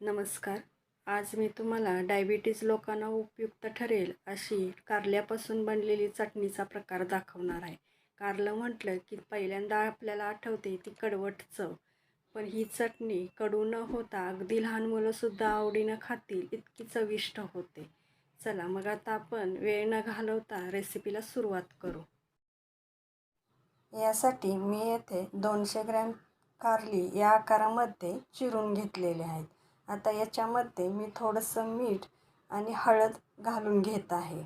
नमस्कार. आज मी तुम्हाला डायबिटीज लोकांना उपयुक्त ठरेल अशी कारल्यापासून बनलेली चटणीचा प्रकार दाखवणार आहे. कारलं म्हटलं की पहिल्यांदा आपल्याला आठवते ती कडवट चव. पण ही चटणी कडू न होता अगदी लहान मुलंसुद्धा आवडीनं खातील इतकी चविष्ट होते. चला मग आता आपण वेळ न घालवता रेसिपीला सुरुवात करू. यासाठी मी येथे दोनशे ग्रॅम कारली या आकारामध्ये चिरून घेतलेले आहेत. आता याच्यामध्ये मी थोडंसं मीठ आणि हळद घालून घेत आहे.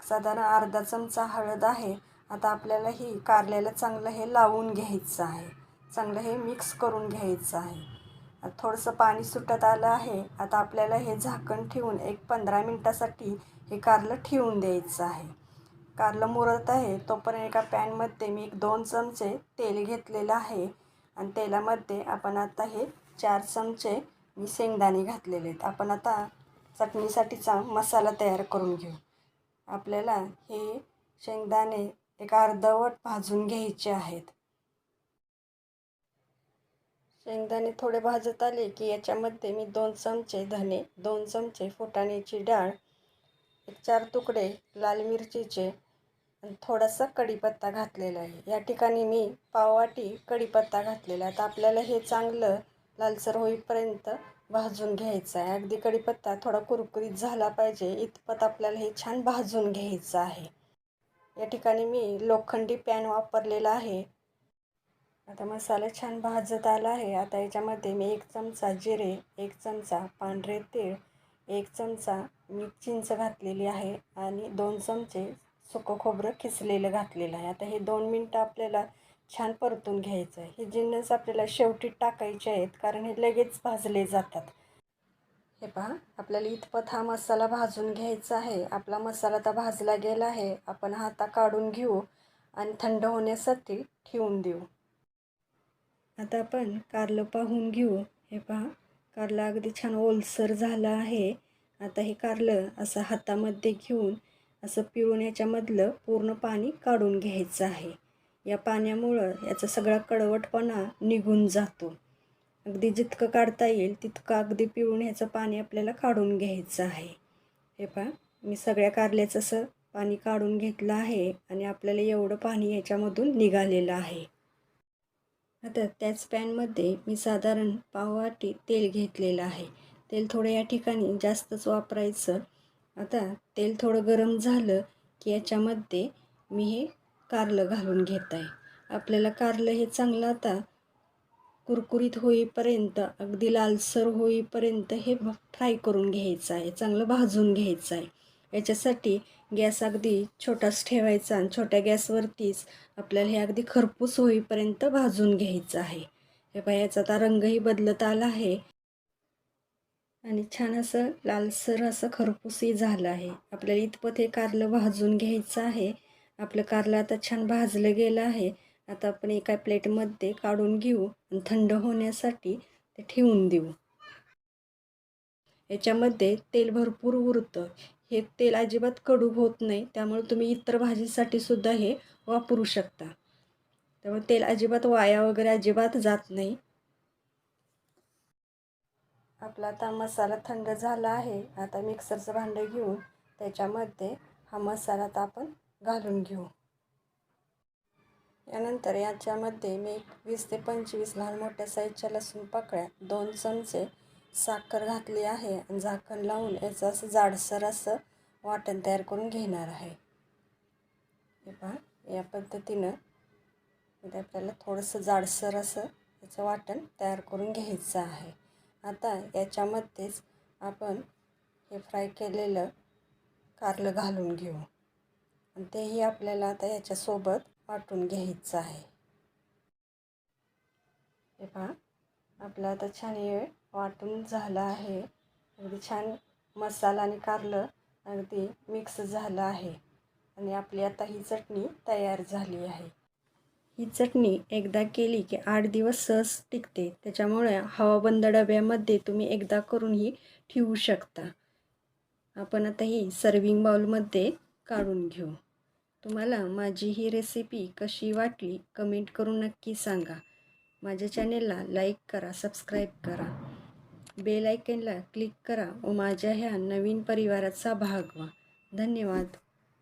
साधारण अर्धा चमचा हळद आहे. आता आपल्याला ही कारल्याला चांगलं हे लावून घ्यायचं आहे. चांगलं हे मिक्स करून घ्यायचं आहे. थोडंसं पाणी सुटत आलं आहे. आता आपल्याला हे झाकण ठेवून एक पंधरा मिनटासाठी हे कारलं ठेवून द्यायचं आहे. कारलं मुरत आहे. तोपर्यंत एका पॅनमध्ये मी एक दोन चमचे तेल घेतलेलं आहे. आणि तेलामध्ये आपण आता हे चार चमचे मी शेंगदाणे घातलेले आहेत. आपण आता चटणीसाठीचा मसाला तयार करून घेऊ. आपल्याला हे शेंगदाणे एक अर्धवट भाजून घ्यायचे आहेत. शेंगदाणे थोडे भाजत आले की याच्यामध्ये मी दोन चमचे धने दोन चमचे फुटाण्याची डाळ एक चार तुकडे लाल मिरचीचे आणि थोडासा कढीपत्ता घातलेला आहे. या ठिकाणी मी पाववाटी कढीपत्ता घातलेला आहे. आता आपल्याला हे चांगलं लालसर होईपर्यंत भाजून घ्यायचं आहे. अगदी कढीपत्ता थोडा कुरकुरीत झाला पाहिजे. इतपत आपल्याला हे छान भाजून घ्यायचं आहे. या ठिकाणी मी लोखंडी पॅन वापरलेला आहे. आता मसाला छान भाजत आला आहे. आता याच्यामध्ये मी एक चमचा जिरे एक चमचा पांढरे तीळ एक चमचा मी चिंच घातलेली आहे आणि दोन चमचे सुकं खोबरं खिसलेलं घातलेलं आहे. आता हे दोन मिनटं आपल्याला छान परतून घ्यायचं आहे हे जिन्नस आपल्याला शेवटी टाकायचे आहेत कारण हे लगेच भाजले जातात. हे पहा आपल्याला इतपत हा मसाला भाजून घ्यायचा आहे. आपला मसाला आता भाजला गेला आहे. आपण हा आता काढून घेऊ आणि थंड होण्यासाठी ठेवून देऊ. आता आपण कारलं पाहून घेऊ. हे पहा कारलं अगदी छान ओलसर झालं आहे. आता हे कारलं असं हातामध्ये घेऊन असं पिळून याच्यामधलं पूर्ण पाणी काढून घ्यायचं आहे. या पाण्यामुळं याचा सगळा कडवटपणा निघून जातो. अगदी जितकं काढता येईल तितकं अगदी पिळून ह्याचं पाणी आपल्याला काढून घ्यायचं आहे. हे पहा मी सगळ्या कारल्याचं असं पाणी काढून घेतलं आहे आणि आपल्याला एवढं पाणी याच्यामधून निघालेलं आहे. आता त्याच पॅनमध्ये मी साधारण पाववाटी तेल घेतलेलं आहे. तेल थोडं या ठिकाणी जास्तच वापरायचं. आता तेल थोडं गरम झालं की याच्यामध्ये मी हे कारलं घालून घेत आहे आपल्याला कारलं हे चांगलं आता कुरकुरीत होईपर्यंत अगदी लालसर होईपर्यंत हे फ्राय करून घ्यायचं आहे चांगलं भाजून घ्यायचं आहे. याच्यासाठी गॅस अगदी छोटाच ठेवायचा आणि छोट्या गॅसवरतीच आपल्याला हे अगदी खरपूस होईपर्यंत भाजून घ्यायचं आहे. हे पायाचा आता रंगही बदलत आला आहे. आणि छान असं लालसर असं खरपूसही झालं आहे. आपल्याला इतपत हे कारलं भाजून घ्यायचं आहे. आपलं कारलं आता छान भाजलं गेलं आहे. आता आपण एका प्लेटमध्ये काढून घेऊ आणि थंड होण्यासाठी ते ठेवून देऊ. याच्यामध्ये तेल भरपूर उरतं. हे तेल अजिबात कडू होत नाही त्यामुळे तुम्ही इतर भाजीसाठी सुद्धा हे वापरू शकता. त्यामुळे तेल अजिबात वाया वगैरे अजिबात जात नाही. आपला आता मसाला थंड झाला आहे. आता मिक्सरचं भांडं घेऊन त्याच्यामध्ये हा मसाला आता आपण घालून घेऊ. यानंतर याच्यामध्ये मी एक वीस ते पंचवीस लहान मोठ्या साईजच्या लसूण पाकळ्या दोन चमचे साखर घातली आहे आणि झाकण लावून याचं असं जाडसर असं वाटण तयार करून घेणार आहे. हे पहा या पद्धतीनं इथे आपल्याला थोडंसं जाडसर असं याचं वाटण तयार करून घ्यायचं आहे. आता याच्यामध्येच आपण हे फ्राय केलेलं कारलं घालून घेऊ. आणि तेही आपल्याला आता याच्यासोबत वाटून घ्यायचं आहे. हे पहा आपलं आता छान हे वाटून झालं आहे. अगदी छान मसाला आणि कारलं अगदी मिक्स झालं आहे. आणि आपली आता ही चटणी तयार झाली आहे. ही चटणी एकदा केली की आठ दिवस सहज टिकते. त्याच्यामुळे हवाबंद डब्यामध्ये तुम्ही एकदा करून ही ठेवू शकता. आपण आता ही सर्विंग बाउलमध्ये काढून घेऊ. तुम्हाला माझी ही रेसिपी कशी वाटली कमेंट करून नक्की सांगा. माझ्या चॅनेलला लाईक करा सबस्क्राईब करा. बेल आयकनला क्लिक करा व माझ्या ह्या नवीन परिवाराचा भाग व्हा. धन्यवाद.